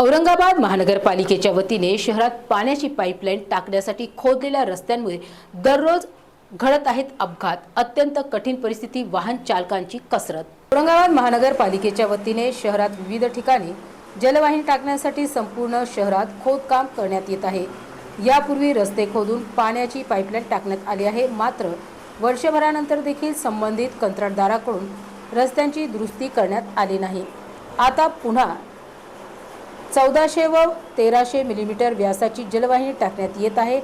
औरंगाबाद महानगरपालिकेच्या वतीने शहरात पाण्याची पाईपलाईन टाकण्यासाठी खोदलेल्या रस्त्यांमुळे दररोज घडत आहेत अपघात अत्यंत कठीण परिस्थिती वाहन चालकांची कसरत. औरंगाबाद महानगरपालिकेच्या वतीने शहरात विविध ठिकाणी जलवाहिनी टाकण्यासाठी संपूर्ण शहरात खोदकाम करण्यात येत आहे. यापूर्वी रस्ते खोदून पाण्याची पाईपलाईन टाकण्यात आली आहे. मात्र वर्षभरानंतर देखील संबंधित कंत्राटदाराकडून रस्त्यांची दुरुस्ती करण्यात आली नाही. आता पुन्हा चौदाशे व तेराशे मिलीमीटर व्यासाची जलवाहिनी टाकण्यात येत आहे.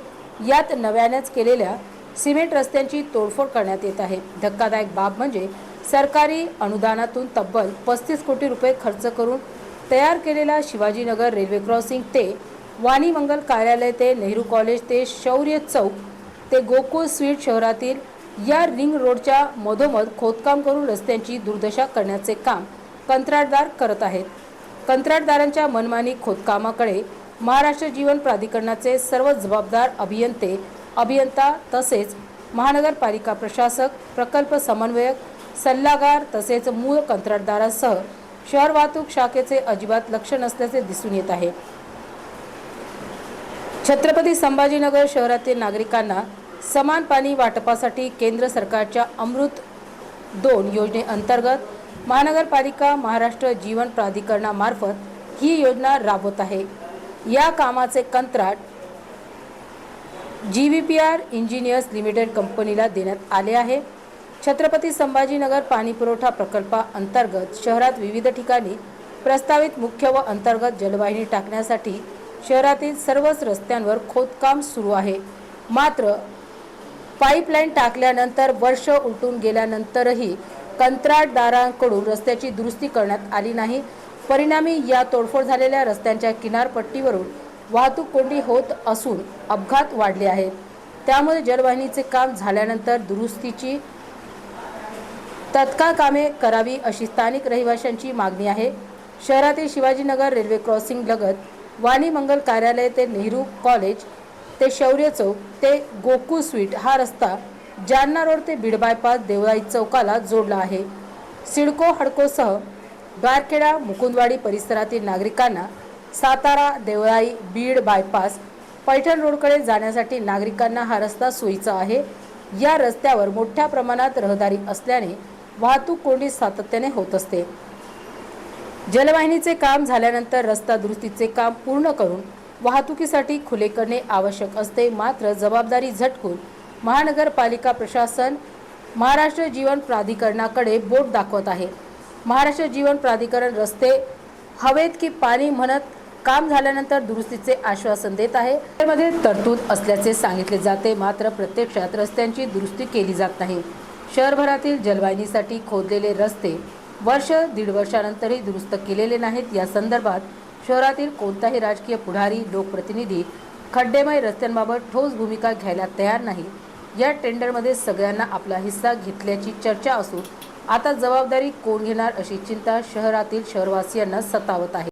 यात नव्यानेच केलेल्या सिमेंट रस्त्यांची तोडफोड करण्यात येत आहे. धक्कादायक बाब म्हणजे सरकारी अनुदानातून तब्बल पस्तीस कोटी रुपये खर्च करून तयार केलेला शिवाजीनगर रेल्वे क्रॉसिंग ते वाणीमंगल कार्यालय ते नेहरू कॉलेज ते शौर्य चौक ते गोकुळ स्वीट शहरातील या रिंग रोडच्या मधोमध खोदकाम करून रस्त्यांची दुर्दशा करण्याचे काम कंत्राटदार करत आहेत. कंत्राटदारांच्या मनमानी खोदकामाकडे महाराष्ट्र जीवन प्राधिकरणाचे सर्व जबाबदार अभियंते अभियंता तसेच महानगरपालिका प्रशासक प्रकल्प समन्वयक सल्लागार तसेच मूळ कंत्राटदारासह शहर वाहतूक शाखेचे अजिबात लक्ष नसल्याचे दिसून येत आहे. छत्रपती संभाजीनगर शहरातील नागरिकांना समान पाणी वाटपासाठी केंद्र सरकारच्या अमृत दोन योजनेअंतर्गत महानगरपालिका महाराष्ट्र जीवन प्राधिकरणामार्फत ही योजना राबवत आहे. या कामाचे कंत्राट G V P R engineers limited कंपनीला देण्यात आले आहे. छत्रपती संभाजीनगर पाणीपुरवठा प्रकल्पाअंतर्गत शहरात विविध ठिकाणी प्रस्तावित मुख्य व अंतर्गत जलवाहिनी टाकण्यासाठी शहरातील सर्वच रस्त्यांवर खोदकाम सुरू आहे. मात्र पाईपलाईन टाकल्यानंतर वर्ष उलटून गेल्यानंतरही कंत्राटदारांकडून रस्त्याची दुरुस्ती करण्यात आली नाही. परिणामी या तोडफोड झालेल्या रस्त्यांच्या किनारपट्टीवरून वाहतूक कोंडी होत असून अपघात वाढले आहेत. त्यामुळे जलवाहिनीचे काम झाल्यानंतर दुरुस्तीची तत्काळ कामे करावी अशी स्थानिक रहिवाशांची मागणी आहे. शहरातील शिवाजीनगर रेल्वे क्रॉसिंग लगत वाणी मंगल कार्यालय ते नेहरू कॉलेज ते शौर्य चौक ते गोकुळ स्वीट हा रस्ता जालना रोड ते बीड बायपास देवराई चौकाला जोडला आहे. सिडको हडकोसह द्वारखेडा मुकुंदवाडी परिसरातील नागरिकांना सातारा देवराई बीड बायपास पैठण रोडकडे जाण्यासाठी नागरिकांना हा रस्ता सोयीचा आहे. या रस्त्यावर मोठ्या प्रमाणात रहदारी असल्याने वाहतूक कोंडी सातत्याने होत असते. जलवाहिनीचे काम झाल्यानंतर रस्ता दुरुस्तीचे काम पूर्ण करून वाहतुकीसाठी खुले करणे आवश्यक असते. मात्र जबाबदारी झटकून महानगरपालिका प्रशासन महाराष्ट्र जीवन प्राधिकरणाकडे बोट दाखवत आहे. महाराष्ट्र जीवन प्राधिकरण रस्ते हवेत की पाणी म्हणत काम झाल्यानंतर दुरुस्तीचे आश्वासन देत आहे. त्यामध्ये तरतूद असल्याचे सांगितले जाते मात्र प्रत्यक्षात रस्त्यांची दुरुस्ती केली जात नाही. शहरभरातील जलवाहिनीसाठी खोदलेले रस्ते वर्ष दीड वर्षानंतरही दुरुस्त केलेले नाहीत. या संदर्भात शहरातील कोणताही राजकीय पुढारी लोकप्रतिनिधी खड्डेमय रस्त्यांबाबत ठोस भूमिका घ्यायला तयार नाही. या टेंडरमध्ये सगळ्यांना आपला हिस्सा घेतल्याची चर्चा असून आता जबाबदारी कोण घेणार अशी चिंता शहरातील शहरवासियांना सतावत आहे.